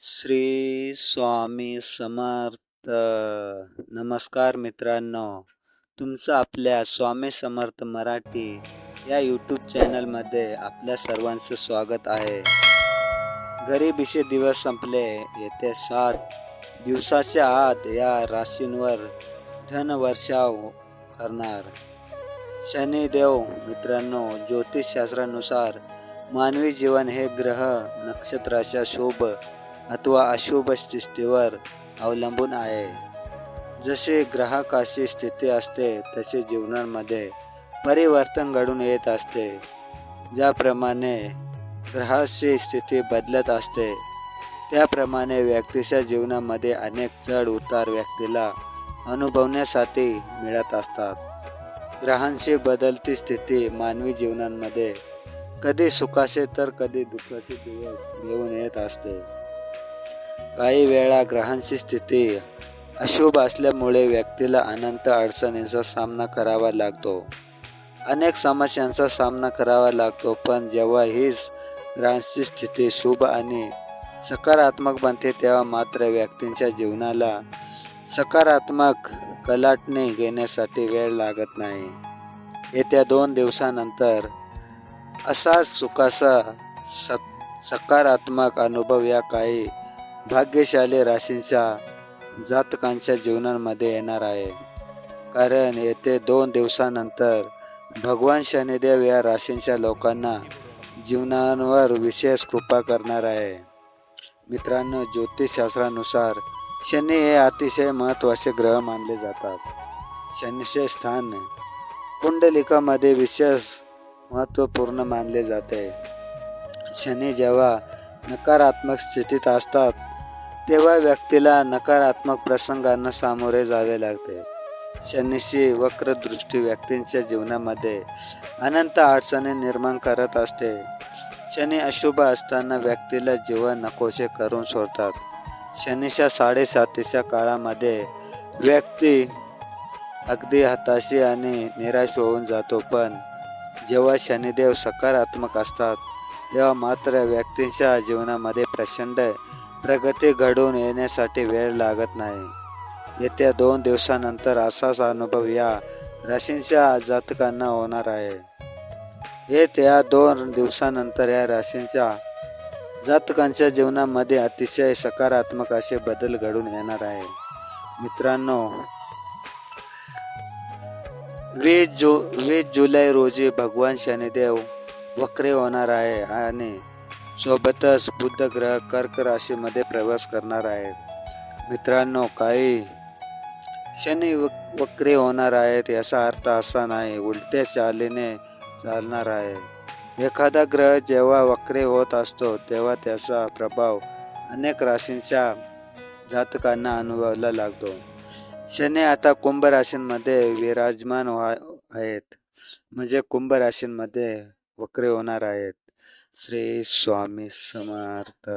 श्री स्वामी समर्थ. नमस्कार मित्रांनो. तुमचं आपल्या स्वामी समर्थ मराठी या यूट्यूब चॅनलमध्ये आपल्या सर्वांचं स्वागत आहे. गरीबीचे दिवस संपले येत्या सात दिवसाच्या आत या राशींवर धनवर्षाव करणार. शनिदेव मित्रांनो ज्योतिषशास्त्रानुसार मानवी जीवन हे ग्रह नक्षत्राच्या शोभ अथवा अशुभ स्थितीवर अवलंबून आहे. जसे ग्राहकाची स्थिती असते तसे जीवनामध्ये परिवर्तन घडून येत असते. ज्याप्रमाणे ग्रहाची स्थिती बदलत असते त्याप्रमाणे व्यक्तीच्या जीवनामध्ये अनेक चढ उतार व्यक्तीला अनुभवण्यासाठी मिळत असतात. ग्रहांची बदलती स्थिती मानवी जीवनामध्ये कधी सुखाचे तर कधी दुःखाचे दिवस घेऊन येत असते. काही वेळा ग्रहांची स्थिती अशुभ असल्यामुळे व्यक्तीला अनंत अडचणींचा सामना करावा लागतो. अनेक समस्यांचा सामना करावा लागतो पण जेव्हा हीच ग्रहांची स्थिती शुभ आणि सकारात्मक बनते तेव्हा मात्र व्यक्तींच्या जीवनाला सकारात्मक कलाटणी घेण्यासाठी वेळ लागत नाही. येत्या दोन दिवसानंतर असाच सुखाचा सकारात्मक अनुभव या काही भाग्यशाली राशींच्या जातकांच्या जीवनामध्ये येणार आहे. कारण येथे दोन दिवसानंतर भगवान शनिदेव या राशींच्या लोकांना जीवनांवर विशेष कृपा करणार आहे. मित्रांनो ज्योतिषशास्त्रानुसार शनी हे अतिशय महत्त्वाचे ग्रह मानले जातात. शनीचे स्थान कुंडलिकामध्ये विशेष महत्त्वपूर्ण मानले जाते. शनी जेव्हा नकारात्मक स्थितीत असतात तेव्हा व्यक्तीला नकारात्मक प्रसंगांना सामोरे जावे लागते. शनिशी वक्र दृष्टी व्यक्तींच्या जीवनामध्ये अनंत अडचणी निर्माण करत असते. शनी अशुभ असताना व्यक्तीला जीवन नकोसे करून सोडतात. शनीच्या साडेसातीच्या काळामध्ये व्यक्ती अगदी हताशी आणि निराश होऊन जातो पण जेव्हा शनिदेव सकारात्मक असतात तेव्हा मात्र व्यक्तींच्या जीवनामध्ये प्रचंड प्रगती घडून येण्यासाठी वेळ लागत नाही. येत्या दोन दिवसानंतर असाच अनुभव या राशींच्या जातकांना होणार आहे. हे त्या दोन दिवसानंतर या राशींच्या जातकांच्या जीवनामध्ये अतिशय सकारात्मक असे बदल घडून येणार आहे. मित्रांनो वीस जु वीस जुलै रोजी भगवान शनिदेव वक्रे होणार आहे आणि सोबतच बुद्ध ग्रह कर्क राशीमध्ये प्रवास करणार आहे मित्रांनो काही शनी वक्रे होणार आहेत याचा अर्थ असा नाही उलट्या चालीने चालणार आहे. एखादा ग्रह जेव्हा वक्रे होत असतो तेव्हा त्याचा प्रभाव अनेक राशींच्या जातकांना अनुभवला लागतो. शनी आता कुंभ राशींमध्ये विराजमान आहेत. म्हणजे कुंभ राशींमध्ये वक्रे होणार आहेत. श्री स्वामी समर्थ